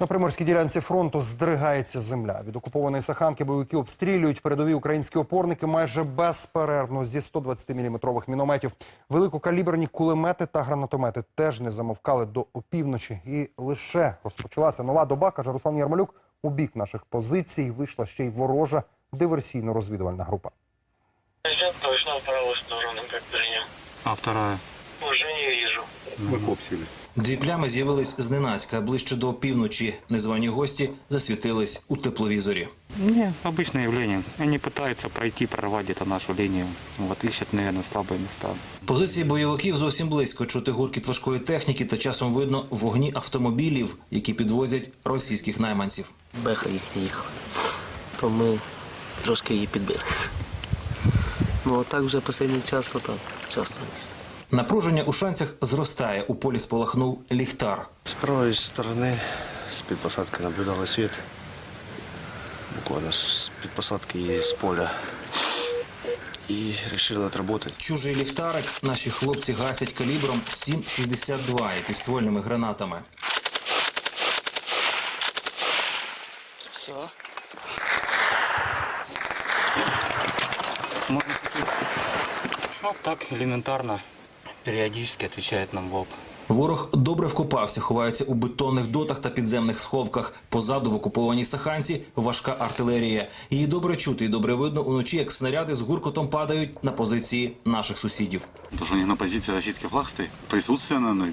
На приморській ділянці фронту здригається земля. Від окупованої Саханки бойовики обстрілюють передові українські опорники майже безперервно зі 120-мм мінометів. Великокаліберні кулемети та гранатомети теж не замовкали до опівночі. І лише розпочалася нова доба, каже Руслан Ярмолюк. У бік наших позицій вийшла ще й ворожа диверсійно-розвідувальна група. Точно в сторону, принял. А вторая? Уже не вижу. Выкопсили. Дві плями з'явились зненацька ближче до півночі. Незвані гості засвітились у тепловізорі. Не, обычное явление. Они пытаются пройти, прорвать где-то нашу линию. Вот ищут, наверное, слабые места. Позиції бойовиків зовсім близько. Чути гуркіт важкої техніки та часом видно вогні автомобілів, які підвозять російських найманців. Беха їх не їхала. То ми трошки її підбили. Ну а так вже останній час, то так, часто. Напруження у шанцях зростає. У полі спалахнув ліхтар. С правой стороны с подпосадки наблюдали свет. Буквально с подпосадки и с поля. И решили отработать. Чужий ліхтарик наші хлопці гасять калібром 7,62 і підствольними гранатами. Все. Вот так элементарно, периодически отвечает нам в лоб. Ворог добре вкопався, ховається у бетонних дотах та підземних сховках. Позаду в окупованій Саханці важка артилерія. Її добре чути і добре видно уночі, як снаряди з гуркотом падають на позиції наших сусідів. Тож у них на позиції російських флаг присутствие на ну,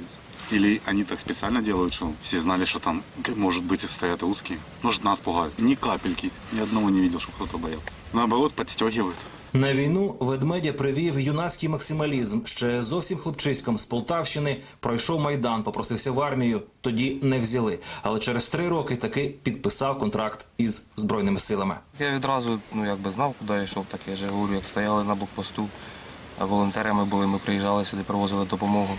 Или они так специально делают, что все знали, что там, может быть, стоят русские. Может, нас пугают. Ни капельки. Ни одного не видел, что кто-то боялся. Наоборот, подстегивают. На війну ведмедя привів юнацький максималізм. Ще зовсім хлопчиськом з Полтавщини пройшов майдан, попросився в армію. Тоді не взяли. Але через три роки таки підписав контракт із збройними силами. Я відразу ну, якби знав, куди я йшов, так я вже говорю, як стояли на блокпосту, волонтерами були, ми приїжджали сюди, привозили допомогу.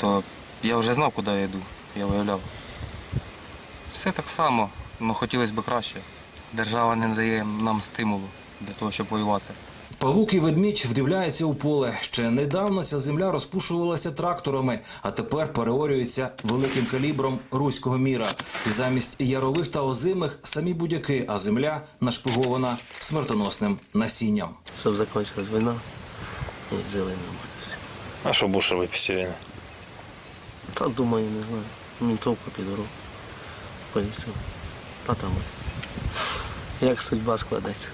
То я вже знав, куди я йду, я виявляв. Все так само, але хотілося б краще. Держава не дає нам стимулу для того, щоб воювати. Павук і ведмідь вдивляються у поле. Ще недавно ця земля розпушувалася тракторами, а тепер переорюється великим калібром руського міра. І замість ярових та озимих самі будяки, а земля нашпигована смертоносним насінням. Щоб закінчилась війна і жили нормально всі. А що бушевий після війни? Та думаю, не знаю. Мінтовку підору. Поліцію. А там. Як судьба складеться.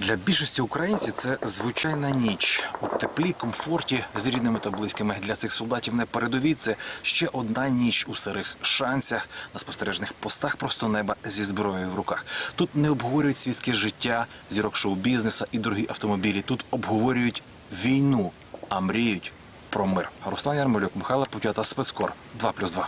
Для більшості українців це звичайна ніч у теплі, комфорті з рідними та близькими. Для цих солдатів на передовій це ще одна ніч у сирих шанцях на спостережних постах просто неба зі зброєю в руках. Тут не обговорюють світське життя, зірок шоу-бізнеса і дорогі автомобілі. Тут обговорюють війну, а мріють про мир. Руслан Ярмолюк, Михайло Путята, спецкор 2+,2.